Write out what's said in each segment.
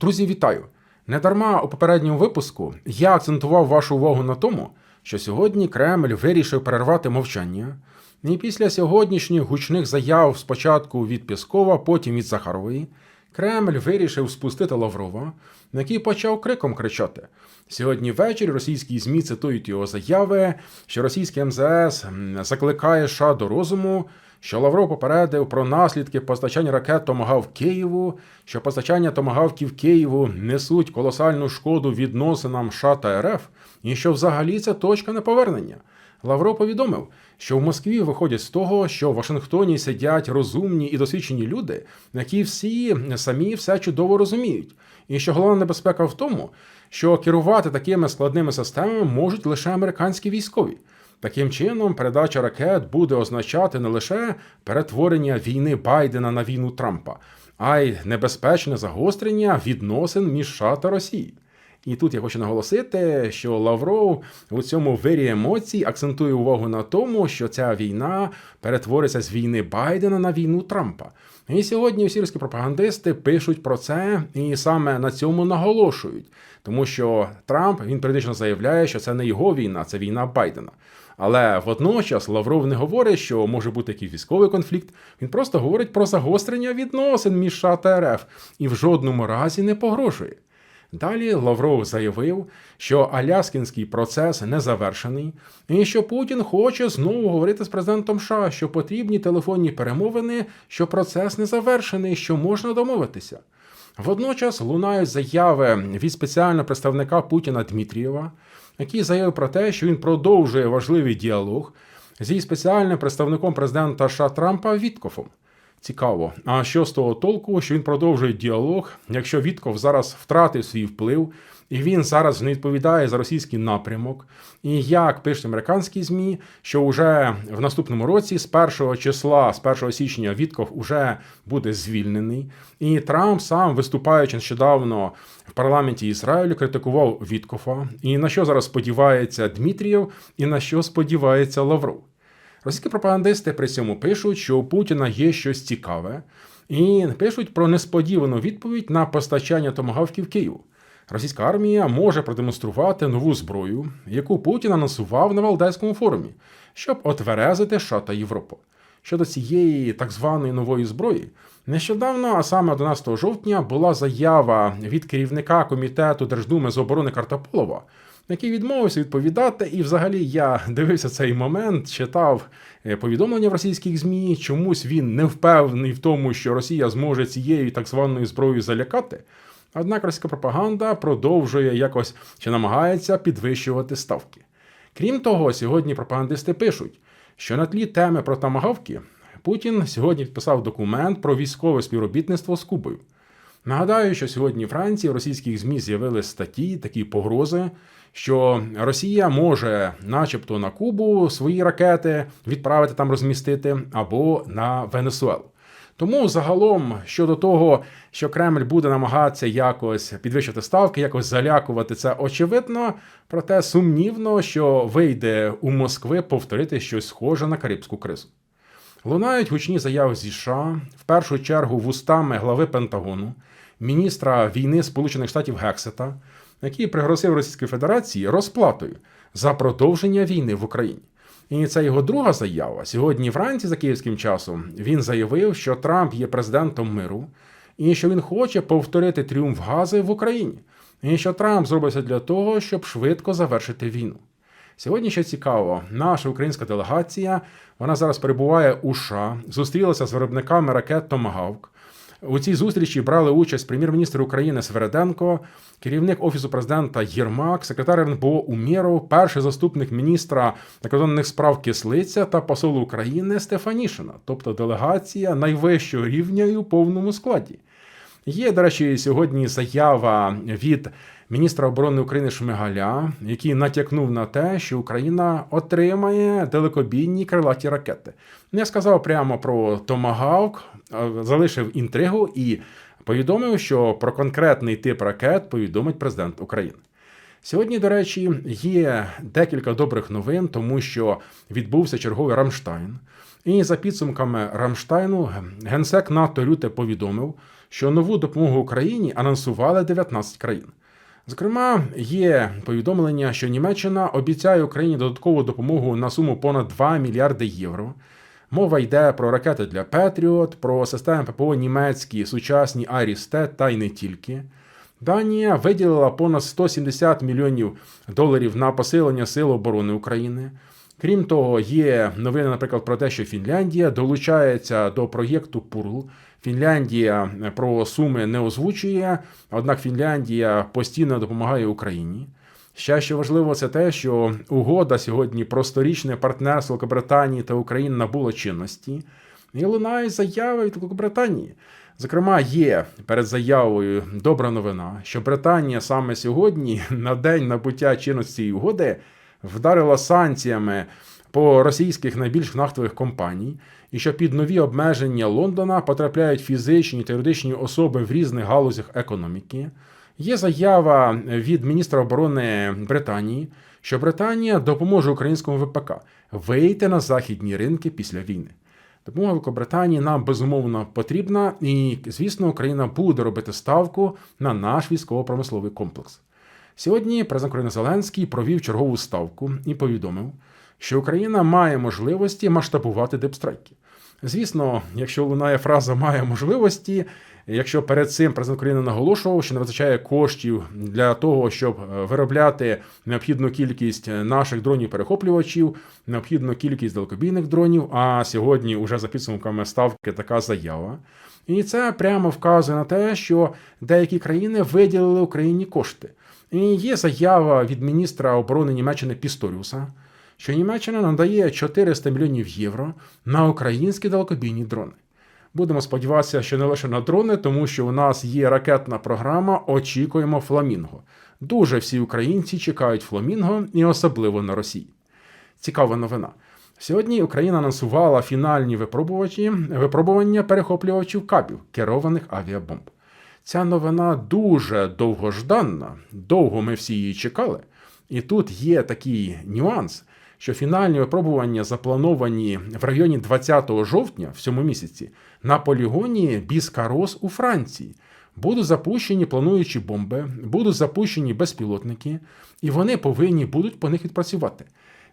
Друзі, вітаю! Недарма у попередньому випуску я акцентував вашу увагу на тому, що сьогодні Кремль вирішив перервати мовчання. І після сьогоднішніх гучних заяв спочатку від Піскова, потім від Захарової, Кремль вирішив спустити Лаврова, на який почав криком кричати. Сьогодні ввечері російські ЗМІ цитують його заяви, що російське МЗС закликає США до розуму, що Лавров попередив про наслідки постачання ракет Томагав Києву, що постачання томагавків Києву несуть колосальну шкоду відносинам США та РФ, і що взагалі це точка неповернення. Лавров повідомив, що в Москві виходять з того, що в Вашингтоні сидять розумні і досвідчені люди, які всі самі все чудово розуміють, і що головна небезпека в тому, що керувати такими складними системами можуть лише американські військові. Таким чином, передача ракет буде означати не лише перетворення війни Байдена на війну Трампа, а й небезпечне загострення відносин між США та Росією. І тут я хочу наголосити, що Лавров у цьому вирі емоцій акцентує увагу на тому, що ця війна перетвориться з війни Байдена на війну Трампа. І сьогодні всі російські пропагандисти пишуть про це і саме на цьому наголошують, тому що Трамп він періодично заявляє, що це не його війна, це війна Байдена. Але водночас Лавров не говорить, що може бути якийсь військовий конфлікт. Він просто говорить про загострення відносин між США та РФ і в жодному разі не погрожує. Далі Лавров заявив, що Аляскінський процес не завершений, і що Путін хоче знову говорити з президентом США, що потрібні телефонні перемовини, що процес не завершений, що можна домовитися. Водночас лунають заяви від спеціального представника Путіна Дмитрієва, який заявив про те, що він продовжує важливий діалог зі спеціальним представником президента США Трампа Віткофом. Цікаво, а що з того толку, що він продовжує діалог, якщо Вітков зараз втратив свій вплив, і він зараз не відповідає за російський напрямок. І як пишуть американські змі, що вже в наступному році, з 1 числа, з 1 січня, Вітков уже буде звільнений. І Трамп сам, виступаючи нещодавно в парламенті Ізраїлю, критикував Віткофа. І на що зараз сподівається Дмитрієв, і на що сподівається Лавров. Російські пропагандисти при цьому пишуть, що у Путіна є щось цікаве, і пишуть про несподівану відповідь на постачання томагавків Києву. Російська армія може продемонструвати нову зброю, яку Путін анонсував на Валдайському форумі, щоб отверезити США та Європу. Щодо цієї так званої нової зброї, нещодавно, а саме 11 жовтня, була заява від керівника комітету Держдуми з оборони Картополова, який відмовився відповідати. І, взагалі, я дивився цей момент, читав е, повідомлення в російських змі. Чомусь він не впевнений в тому, що Росія зможе цією так званою зброєю залякати. Однак російська пропаганда продовжує якось чи намагається підвищувати ставки. Крім того, сьогодні пропагандисти пишуть, що на тлі теми про тамагавки Путін сьогодні підписав документ про військове співробітництво з Кубою. Нагадаю, що сьогодні Франції в російських ЗМІ з'явилися статті, такі погрози, що Росія може, начебто, на Кубу свої ракети відправити там розмістити або на Венесуелу. Тому загалом щодо того, що Кремль буде намагатися якось підвищити ставки, якось залякувати це очевидно, проте сумнівно, що вийде у Москви повторити щось схоже на Карибську кризу. Лунають гучні заяви зі США, в першу чергу вустами глави Пентагону, міністра війни Сполучених Штатів Гексета, який пригрозив Російській Федерації розплатою за продовження війни в Україні. І це його друга заява. Сьогодні вранці за київським часом він заявив, що Трамп є президентом миру, і що він хоче повторити тріумф Гази в Україні, і що Трамп зробиться для того, щоб швидко завершити війну. Сьогодні ще цікаво, наша українська делегація вона зараз перебуває у США, зустрілася з виробниками ракет Томагавк. У цій зустрічі брали участь прем'єр-міністр України Свереденко, керівник офісу президента Єрмак, секретар РНБО Умєров, перший заступник міністра закордонних справ Кислиця та посол України Стефанішина, тобто делегація найвищого рівня і у повному складі. Є, до речі, сьогодні заява від міністра оборони України Шмигаля, який натякнув на те, що Україна отримає далекобійні крилаті ракети. Не сказав прямо про Томагавк, залишив інтригу і повідомив, що про конкретний тип ракет повідомить президент України. Сьогодні, до речі, є декілька добрих новин, тому що відбувся черговий Рамштайн. І за підсумками Рамштайну, генсек НАТО Рюте повідомив, що нову допомогу Україні анонсували 19 країн. Зокрема, є повідомлення, що Німеччина обіцяє Україні додаткову допомогу на суму понад 2 мільярди євро. Мова йде про ракети для Петріот, про системи ППО німецькі, сучасні Арісте та й не тільки. Данія виділила понад 170 мільйонів доларів на посилення Сил оборони України. Крім того, є новини, наприклад, про те, що Фінляндія долучається до проєкту Пурл. Фінляндія про суми не озвучує, однак Фінляндія постійно допомагає Україні. Ще що важливо, це те, що угода сьогодні про сторічне партнерство Великобританії та України набуло чинності. І лунає заяви від Великобританії. Зокрема, є перед заявою добра новина, що Британія саме сьогодні, на день набуття чинності цієї угоди, вдарила санкціями по російських найбільш нафтових компаній, і що під нові обмеження Лондона потрапляють фізичні та юридичні особи в різних галузях економіки. Є заява від міністра оборони Британії, що Британія допоможе українському ВПК вийти на західні ринки після війни. Допомога Великобританії нам безумовно потрібна, і, звісно, Україна буде робити ставку на наш військово-промисловий комплекс. Сьогодні президент України Зеленський провів чергову ставку і повідомив, що Україна має можливості масштабувати дипстрайки. Звісно, якщо лунає фраза має можливості, якщо перед цим президент України наголошував, що не вистачає коштів для того, щоб е, виробляти необхідну кількість наших дронів-перехоплювачів, необхідну кількість далекобійних дронів. А сьогодні, уже за підсумками ставки, така заява. І це прямо вказує на те, що деякі країни виділили Україні кошти. І є заява від міністра оборони Німеччини Пісторіуса що Німеччина надає 400 мільйонів євро на українські далекобійні дрони. Будемо сподіватися, що не лише на дрони, тому що у нас є ракетна програма Очікуємо Фламінго. Дуже всі українці чекають Фламінго і особливо на Росії. Цікава новина. Сьогодні Україна анонсувала фінальні випробувачі, випробування перехоплювачів кабів керованих авіабомб. Ця новина дуже довгожданна, довго ми всі її чекали. І тут є такий нюанс, що фінальні випробування заплановані в районі 20 жовтня в цьому місяці на полігоні Біскарос у Франції. Будуть запущені плануючі бомби, будуть запущені безпілотники, і вони повинні будуть по них відпрацювати.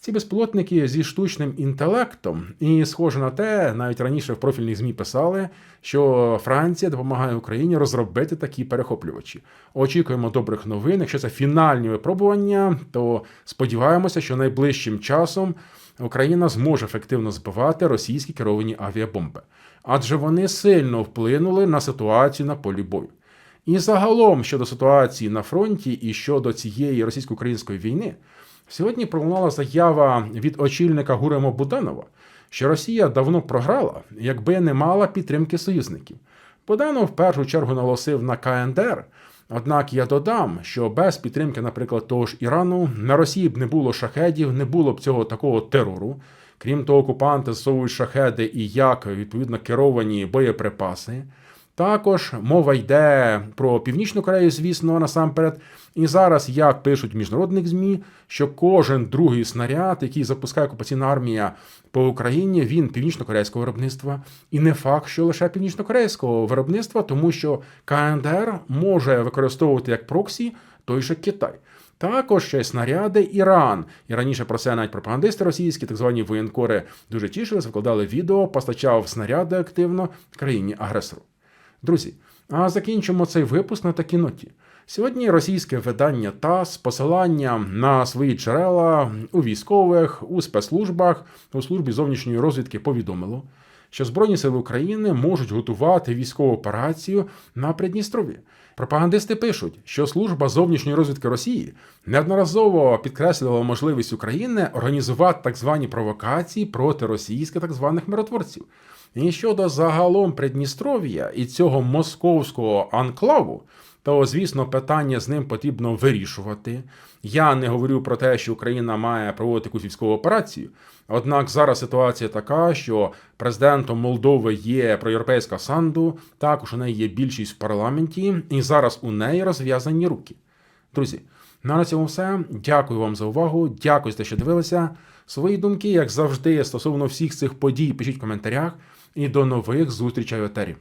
Ці безпілотники зі штучним інтелектом, і схоже на те, навіть раніше в профільних ЗМІ писали, що Франція допомагає Україні розробити такі перехоплювачі. Очікуємо добрих новин. Якщо це фінальні випробування, то сподіваємося, що найближчим часом Україна зможе ефективно збивати російські керовані авіабомби, адже вони сильно вплинули на ситуацію на полі бою. І загалом щодо ситуації на фронті і щодо цієї російсько-української війни. Сьогодні пролунала заява від очільника Гурема Буданова, що Росія давно програла, якби не мала підтримки союзників. Буданов в першу чергу наголосив на КНДР. Однак я додам, що без підтримки, наприклад, того ж Ірану на Росії б не було шахедів, не було б цього такого терору. Крім того, окупанти засовують шахеди і як відповідно керовані боєприпаси. Також мова йде про Північну Корею, звісно, насамперед. І зараз, як пишуть в міжнародних ЗМІ, що кожен другий снаряд, який запускає окупаційна армія по Україні, він північно-корейського виробництва. І не факт, що лише північно-корейського виробництва, тому що КНДР може використовувати як проксі той же Китай. Також ще снаряди Іран. І раніше про це навіть пропагандисти російські, так звані воєнкори, дуже тішилися, викладали відео, постачав снаряди активно країні-агресору. Друзі, а закінчимо цей випуск на такій ноті. Сьогодні російське видання ТАСС з посиланням на свої джерела у військових, у спецслужбах, у службі зовнішньої розвідки повідомило, що Збройні сили України можуть готувати військову операцію на Придністрові. Пропагандисти пишуть, що служба зовнішньої розвідки Росії неодноразово підкреслювала можливість України організувати так звані провокації проти російських так званих миротворців. І щодо загалом Придністров'я і цього московського анклаву, то, звісно, питання з ним потрібно вирішувати. Я не говорю про те, що Україна має проводити якусь військову операцію. Однак зараз ситуація така, що президентом Молдови є проєвропейська Санду, також у неї є більшість в парламенті, і зараз у неї розв'язані руки. Друзі, на цьому все. Дякую вам за увагу. Дякую за те, що дивилися. Свої думки, як завжди, стосовно всіх цих подій, пишіть в коментарях. І до нових зустрічей в етері.